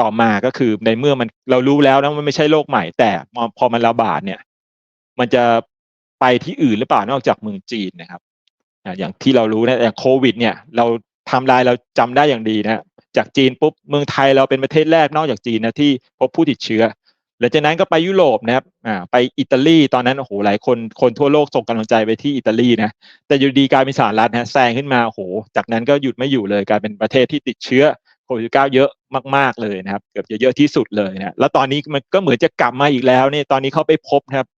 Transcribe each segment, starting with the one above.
ต่อมาก็คือในเมื่อมันเรารู้แล้วนะมันไม่ใช่โรคใหม่ แต่พอมันระบาดเนี่ย มันจะไปที่อื่นหรือเปล่านอกจากเมืองจีนนะครับอย่างที่เรารู้นะอย่างโควิด เนี่ย เราทำลายเราจำได้อย่างดีนะจากจีนปุ๊บเมืองไทยเราเป็นประเทศแรกนอกจากจีนนะที่พบผู้ติดเชื้อหลังจากนั้นก็ไปยุโรปนะครับอ่าไปอิตาลีตอนนั้นโอ้โหหลายคนคนทั่วโลกส่งกำลังใจไปที่อิตาลีนะแต่อยู่ดีกลายเป็นสหรัฐนะแซงขึ้นมาโอ้โหจากนั้นก็หยุดไม่อยู่เลยกลายเป็นประเทศที่ติดเชื้อ โควิดเก้าเยอะมากๆเลยนะครับ เกือบจะเยอะที่สุดเลยนะแล้วตอนนี้มันก็เหมือนจะกลับมาอีกแล้วนี่ตอนนี้เขาไปพบนะครับ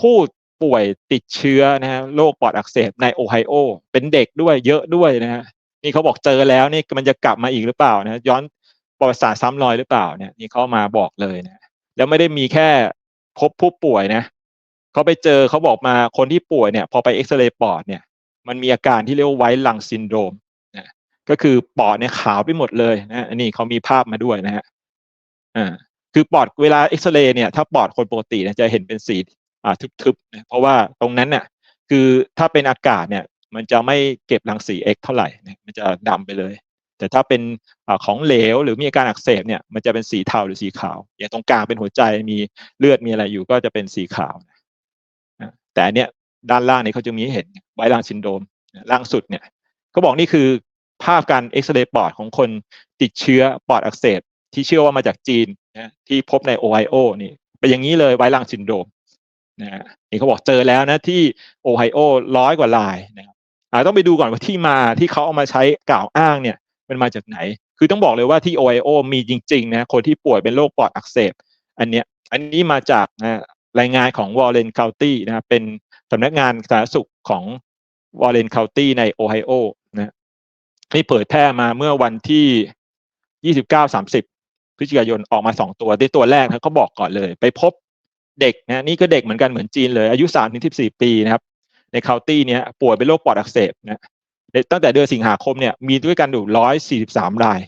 ผู้ป่วยติดเชื้อนะฮะโรคปอดอักเสบในโอไฮโอ เป็นเด็กด้วยเยอะด้วยนะฮะนี่เขาบอกเจอแล้วนี่มันจะกลับมาอีกหรือเปล่านะย้อนประวัติศาสตร์ซ้ำรอยหรือเปล่าเนี่ยนี่เขามาบอกเลยนะแล้วไม่ได้มีแค่พบผู้ป่วยนะเขาไปเจอเขาบอกมาคนที่ป่วยเนี่ย พอไปเอ็กซเรย์ปอดเนี่ย มันมีอาการที่เรียกว่าไวท์ลังซินโดรม ก็คือปอดเนี่ยขาวไปหมดเลยนะอันนี้เขามีภาพมาด้วยนะฮะอ่าคือปอดเวลาเอ็กซเรย์เนี่ยถ้าปอดคนปกติเนี่ยจะเห็นเป็นสีอ่าทึบๆนะเพราะว่าตรงนั้นเนี่ยคือถ้าเป็นอากาศเนี่ย มันจะไม่เก็บรังสีเอ็กเท่าไหร่นะมันจะดำไปเลย แต่ถ้าเป็นอของเหลวหรือมีอาการอักเสบเนี่ยมันจะเป็นสีเทาหรือสีขาว อย่างตรงกลางเป็นหัวใจมีเลือดมีอะไรอยู่ก็จะเป็นสีขาวนะแต่อันเนี้ยด้านล่างนี่เขาจะมีเห็นไวรัสซินโดมล่างสุดเนี่ยเขาบอกนี่คือ ภาพการเอ็กซเรย์ปอดของคนติดเชื้อปอดอักเสบที่เชื่อว่ามาจากจีนนะที่พบในโอไฮโอนี่เป็นอย่างนี้เลยไวรัสซินโดมนะนี่เขาบอกเจอแล้วนะที่โอไฮโอร้อยกว่าลายนะครับต้องไปดูก่อนว่าที่มาที่เขาเอามาใช้กล่าวอ้างเนี่ยมันมาจากไหน คือต้องบอกเลยว่าที่ OIO มีจริงๆนะคนที่ป่วยเป็นโรคปอดอักเสบ อันเนี้ยอันนี้มาจากนะรายงานของวอลเลนคาวตี้นะเป็นสำนักงานสาธารณสุขของวอลเลนคาวตี้ในโอไฮโอนะ นี่เผยแพร่มาเมื่อวันที่29 30พฤศจิกายนออกมาสองตัวที่ตัวแรกนะเขาบอกก่อนเลย ไปพบเด็กนะนี่ก็เด็กเหมือนกันเหมือนจีนเลย อายุ3 14ปีนะครับ ในคาวตี้เนี้ยป่วยเป็นโรคปอดอักเสบนะตั้งแต่เดือนสิงหาคมเนี่ยมีด้วยกันอยู่ร้อยสี่สิบสามราย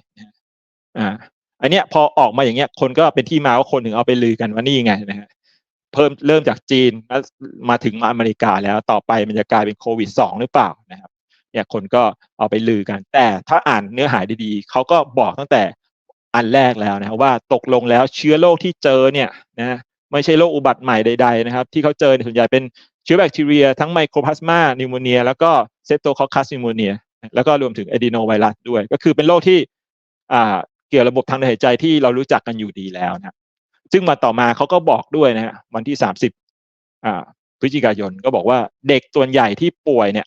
อ่าอันเนี้ยพอออกมาอย่างเงี้ยคนก็เป็นที่มาว่าคนถึงเอาไปลือกันว่านี่ไงนะฮะเพิ่มเริ่มจากจีนแล้วมาถึงมาอเมริกาแล้วต่อไปมันจะกลายเป็นโควิดสองหรือเปล่านะครับ เนี่ยคนก็เอาไปลือกัน แต่ถ้าอ่านเนื้อหาดีๆเขาก็บอกตั้งแต่อันแรกแล้วนะครับว่าตกลงแล้วเชื้อโรคที่เจอเนี่ยนะไม่ใช่โรคอุบัติใหม่ใดๆนะครับ ที่เขาเจอส่วนใหญ่เป็นเชื้อแบคทีเรีย ทั้งไมโครพลาสมานิวโมเนีย แล้วก็เซปโตคอคัสนิวโมเนีย แล้วก็รวมถึงอดีโนไวรัสด้วย ก็คือเป็นโรคที่อ่าเกี่ยวระบบทางเดินหายใจที่เรารู้จักกันอยู่ดีแล้วนะซึ่งมาต่อมาเขาก็บอกด้วยนะฮะวันที่สามสิบพฤศจิกายนก็บอกว่าเด็กส่วนใหญ่ที่ป่วยเนี่ย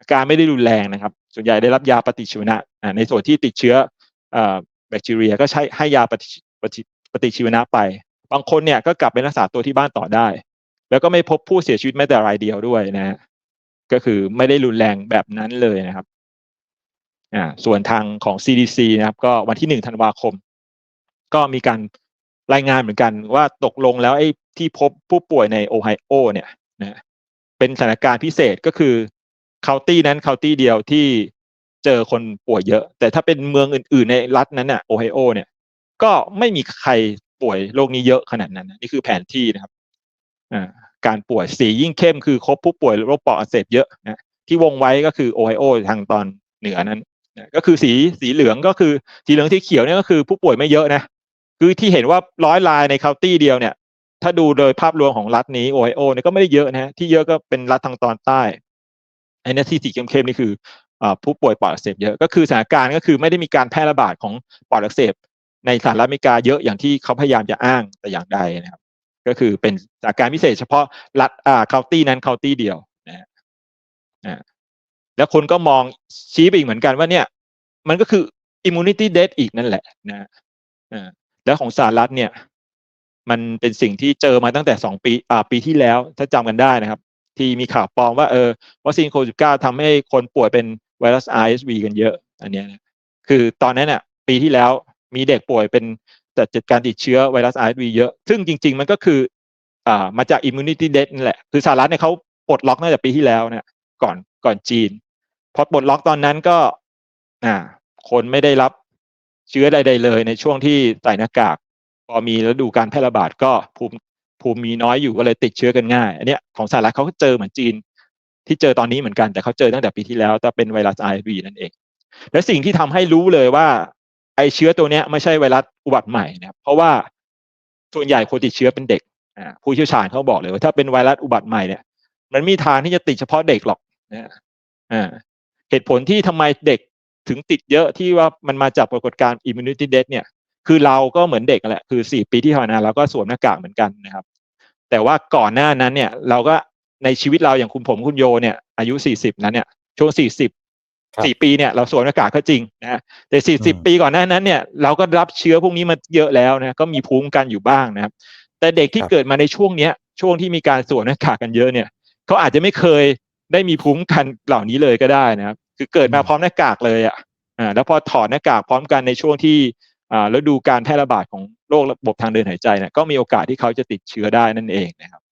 อาการไม่ได้รุนแรงนะครับ ส่วนใหญ่ได้รับยาปฏิชีวนะในส่วนที่ติดเชื้อแบคทีเรีย ก็ใช้ให้ยาปฏิปฏิชีวนะไป บางคนเนี่ยก็กลับไปรักษาตัวที่บ้านต่อได้ แล้วก็ไม่พบผู้เสียชีวิตแม้แต่รายเดียวด้วยนะฮะก็คือไม่ได้รุนแรงแบบนั้นเลยนะครับอ่าส่วนทางของ CDC นะครับ ก็วันที่หนึ่งธันวาคม ก็มีการรายงานเหมือนกันว่าตกลงแล้วไอ้ที่พบผู้ป่วยในโอไฮโอเนี่ยนะเป็นสถานการณ์พิเศษก็คือ เคาน์ตี้นั้นเคาน์ตี้เดียวที่เจอคนป่วยเยอะ แต่ถ้าเป็นเมืองอื่น ๆ ในรัฐนั้นน่ะโอไฮโอเนี่ย ก็ไม่มีใครป่วยโรคนี้เยอะขนาดนั้น นี่คือแผนที่นะครับการป่วยสียิ่งเข้มคือครบผู้ป่วยโรคปอดอักเสบเยอะนะที่วงไว้ก็คือโอไฮโอทางตอนเหนือนั้นก็คือสีสีเหลืองก็คือสีเหลืองที่เขียวเนี่ยก็คือผู้ป่วยไม่เยอะนะคือที่เห็นว่าร้อยลายในเคาน์ตี้เดียวเนี่ย ถ้าดูโดยภาพรวมของรัฐนี้โอไฮโอเนี่ยก็ไม่ได้เยอะนะที่เยอะก็เป็นรัฐทางตอนใต้ ไอ้นี่ที่สีเข้มๆนี่คือผู้ป่วยปอดอักเสบเยอะก็คือสถานการณ์ก็คือไม่ได้มีการแพร่ระบาดของปอดอักเสบในสหรัฐอเมริกาเยอะอย่างที่เขาพยายามจะอ้างแต่อย่างใดนะครับ ก็คือเป็นสถานการณ์พิเศษเฉพาะรัฐอ่าเคาน์ตี้นั้นเคาน์ตี้เดียวนะอ่าแล้วคนก็มองชี้ไปอีกเหมือนกันว่าเนี่ย มันก็คือ immunity death อีกนั่นแหละนะอ่าแล้วของสหรัฐเนี่ย มันเป็นสิ่งที่เจอมาตั้งแต่สองปีอ่าปีที่แล้ว ถ้าจำกันได้นะครับ ที่มีข่าวปลอมว่าเออวัคซีนโควิดสิบเก้าทำให้คนป่วยเป็นไวรัส RSV กันเยอะอันนี้นะคือตอนนั้นเนี่ยปีที่แล้วมีเด็กป่วยเป็นแต่จัดการติดเชื้อไวรัส RSV เยอะ ซึ่งจริง ๆ มันก็คืออ่ามาจาก immunity death นั่แหละ คือสหรัฐเนี่ยเขาปลดล็อกตั้งแต่ปีที่แล้วเนี่ยก่อนก่อนจีนพอปลดล็อกตอนนั้นก็อ่าคนไม่ได้รับเชื้อใด ๆ เลยในช่วงที่ใส่หน้ากาก พอมีฤดูการแพร่ระบาดก็ภูมิ ภูมิมีน้อยอยู่ก็เลยติดเชื้อกันง่าย อันเนี้ยของสหรัฐเขาก็เจอเหมือนจีน ที่เจอตอนนี้เหมือนกันแต่เขาเจอตั้งแต่ปีที่แล้วแต่เป็นไวรัส RSV นั่นเอง และสิ่งที่ทำให้รู้เลยว่าไอเชื้อตัวเนี้ยไม่ใช่ไวรัสอุบัติใหม่นะครับเพราะว่าส่วนใหญ่คนติดเชื้อเป็นเด็กผู้เชี่ยวชาญเขาบอกเลยว่าถ้าเป็นไวรัสอุบัติใหม่เนี่ยมันมีทางที่จะติดเฉพาะเด็กหรอกนะอ่าเหตุผลที่ทำไมเด็กถึงติดเยอะที่ว่ามันมาจากปรากฏการณ์ immunity death เนี่ย คือเราก็เหมือนเด็กแหละ คือสี่ปีที่ผ่านมาเราก็สวมหน้ากากเหมือนกันนะครับ แต่ว่าก่อนหน้านั้นเนี่ย เราก็ในชีวิตเราอย่างคุณผมคุณโยเนี่ย อายุสี่สิบนั้นเนี่ยช่วงสี่สิบครับสี่ปีเนี่ยเราสวมหน้ากากก็จริงนะฮะแต่สี่สิบอืมปีก่อนหน้านั้นเนี่ยเราก็รับเชื้อพวกนี้มาเยอะแล้วนะก็มีภูมิคุ้มกันอยู่บ้างนะครับ แต่เด็กที่เกิดมาในช่วงเนี้ย ช่วงที่มีการสวมหน้ากากกันเยอะเนี่ยเขาอาจจะไม่เคยได้มีภูมิคุ้มกันเหล่านี้เลยก็ได้นะครับ คือเกิดมาพร้อมหน้ากากเลยอะอ่าแล้วพอถอดหน้ากากพร้อมกันในช่วงที่อ่า แล้วดูการแพร่ระบาดของโรคระบบทางเดินหายใจเนี่ยก็มีโอกาสที่เขาจะติดเชื้อได้นั่นเองนะครับ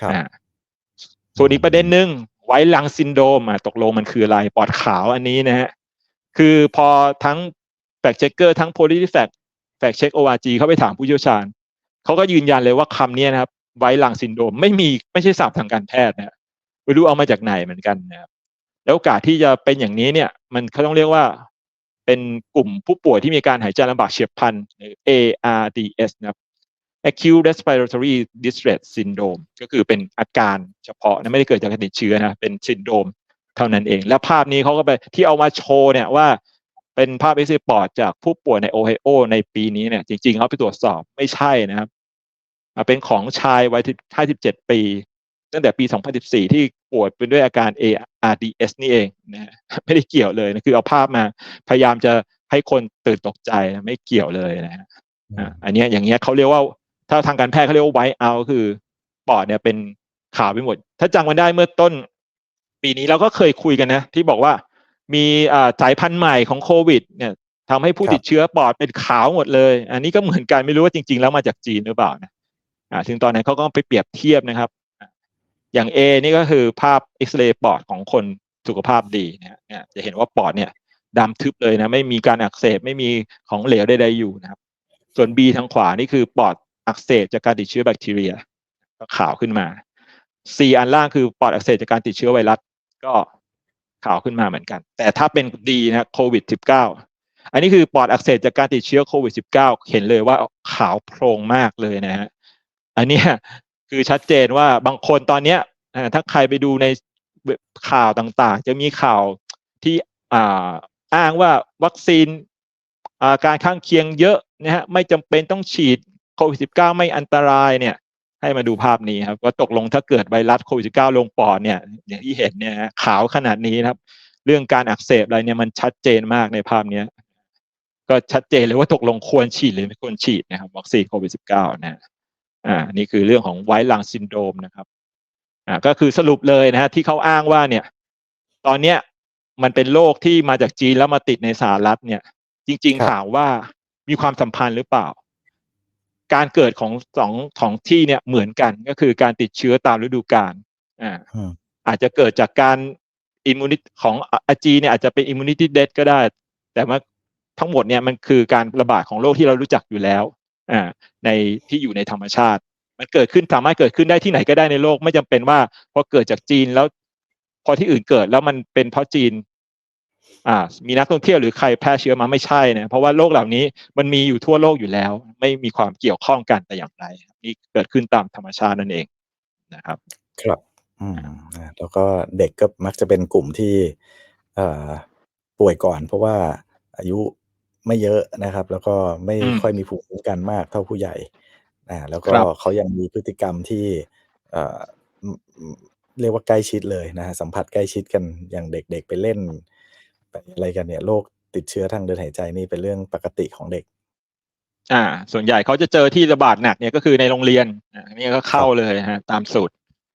ครับอ่าส่วนอีกประเด็นหนึ่งไวท์ลังซินโดรมอะตกลงมันคืออะไรปอดขาวอันนี้นะฮะคือพอทั้งแฟกเช็คเกอร์ทั้งโพลิแฟกแฟกเช็คโออาร์จีเข้าไปถามผู้เชี่ยวชาญเขาก็ยืนยันเลยว่าคำนี้นะครับไวท์ลังซินโดรมไม่มีไม่ใช่ศัพท์ทางการแพทย์นะฮะไม่รู้เอามาจากไหนเหมือนกันนะครับแล้วโอกาสที่จะเป็นอย่างนี้เนี่ย มันเขาต้องเรียกว่า เป็นกลุ่มผู้ป่วยที่มีการหายใจลำบากเฉียบพลันหรือ ARDS นะครับ acute respiratory distress syndrome ก็คือเป็นอาการเฉพาะนะไม่ได้เกิดจากการติดเชื้อนะเป็นซินโดรมเท่านั้นเอง และภาพนี้เขาก็ไปที่เอามาโชว์เนี่ยว่าเป็นภาพเอ็กซ์ปอดจากผู้ป่วยในโอไฮโอในปีนี้เนี่ยจริงๆเขาไปตรวจสอบไม่ใช่นะครับเป็นของชายวัย57 ปี ตั้งแต่ปี 2014 ที่ป่วยเป็นด้วยอาการ ARDS นี่เองนะฮะไม่ได้เกี่ยวเลยนะคือเอาภาพมาพยายามจะให้คนตื่นตกใจนะไม่เกี่ยวเลยนะฮะอะอันเนี้ยอย่างเงี้ยเขาเรียกว่าถ้าทางการแพทย์เขาเรียกว่าไวท์เอาคือปอดเนี่ยเป็นขาวไปหมด ถ้าจำกันได้เมื่อต้น ปีนี้เราก็เคยคุยกันนะ ที่บอกว่ามีอ่าสายพันธุ์ใหม่ของโควิด เนี่ยทำให้ผู้ครับติดเชื้อปอดเป็นขาวหมดเลย อันนี้ก็เหมือนกันไม่รู้ว่าจริง ๆ แล้วมาจากจีนหรือเปล่านะอ่าซึ่งตอนนั้นเขาก็ไปเปรียบเทียบนะครับ อย่าง A นี่ก็คือภาพเอ็กซเรย์ปอดของคนสุขภาพดีนะฮะเนี่ยจะเห็นว่าปอดเนี่ยดำทึบเลยนะไม่มีการอักเสบไม่มีของเหลวใดๆอยู่นะครับ ส่วน B ทางขวานี่คือปอดอักเสบจากการติดเชื้อแบคทีเรียก็ขาวขึ้นมา C อันล่างคือปอดอักเสบจากการติดเชื้อไวรัสก็ขาวขึ้นมาเหมือนกัน แต่ถ้าเป็น D นะโควิด 19 อันนี้คือปอดอักเสบจากการติดเชื้อโควิด 19 เห็นเลยว่าขาวโพลงมากเลยนะฮะอันเนี้ย คือชัดเจนว่าบางคนตอนเนี้ยถ้าใครไปดูในข่าวต่างๆ จะมีข่าวที่อ่าอ้างว่าวัคซีนอาการข้างเคียงเยอะนะฮะไม่จำเป็นต้องฉีดโควิด19ไม่อันตรายเนี่ยให้มาดูภาพนี้ครับว่าตกลงถ้าเกิดไวรัสโควิด -19 ลงปอดเนี่ยอย่างที่เห็นเนี่ยฮะขาวขนาดนี้นะครับ เรื่องการอักเสบอะไรเนี่ยมันชัดเจนมากในภาพเนี้ยก็ชัดเจนเลยว่าตกลงควรฉีดหรือไม่ควรฉีดนะครับวัคซีนโควิด -19 นะฮะ อ่านี่คือเรื่องของไวท์ลังซินโดรมนะครับอ่าก็คือสรุปเลยนะฮะที่เขาอ้างว่าเนี่ย ตอนเนี้ยมันเป็นโรคที่มาจากจีนแล้วมาติดในสหรัฐเนี่ย จริงครับๆถามว่ามีความสัมพันธ์หรือเปล่า การเกิดของสองของที่เนี่ยเหมือนกันก็คือการติดเชื้อตามฤดูกาลอ่าอืมอาจจะเกิดจากการอิมมูนิตของอาจีเนี่ยอาจจะเป็นอิมมูนิตี้เดดก็ได้ แต่ว่าทั้งหมดเนี่ยมันคือการระบาดของโรคที่เรารู้จักอยู่แล้ว อ่าในที่อยู่ในธรรมชาติ มันเกิดขึ้นสามารถเกิดขึ้นได้ที่ไหนก็ได้ในโลก ไม่จำเป็นว่าพอเกิดจากจีนแล้ว พอที่อื่นเกิดแล้วมันเป็นเพราะจีน อ่า มีนักท่องเที่ยวหรือใครแพร่เชื้อมาไม่ใช่นะเพราะว่าโรคเหล่านี้มันมีอยู่ทั่วโลกอยู่แล้ว ไม่มีความเกี่ยวข้องกันแต่อย่างใดนี่เกิดขึ้นตามธรรมชาตินั่นเองนะครับ ครับอืมแล้วก็เด็กก็มักจะเป็นกลุ่มที่ เอ่อป่วยก่อน เพราะว่าอายุ ไม่เยอะนะครับ แล้วก็ไม่อืมค่อยมีภูมิคุ้มกันมากเท่าผู้ใหญ่อ่าแล้วก็ครับเขายังมีพฤติกรรมที่เอ่ออืมอืมเรียกว่าใกล้ชิดเลยนะฮะสัมผัสใกล้ชิดกันอย่างเด็กๆไปเล่นไปอะไรกันเนี่ยโรคติดเชื้อทางเดินหายใจนี่เป็นเรื่องปกติของเด็ก อ่า ส่วนใหญ่เขาจะเจอที่ระบาดหนักเนี่ยก็คือในโรงเรียนอ่าอันนี้ก็เข้าเลยฮะ ตามสูตร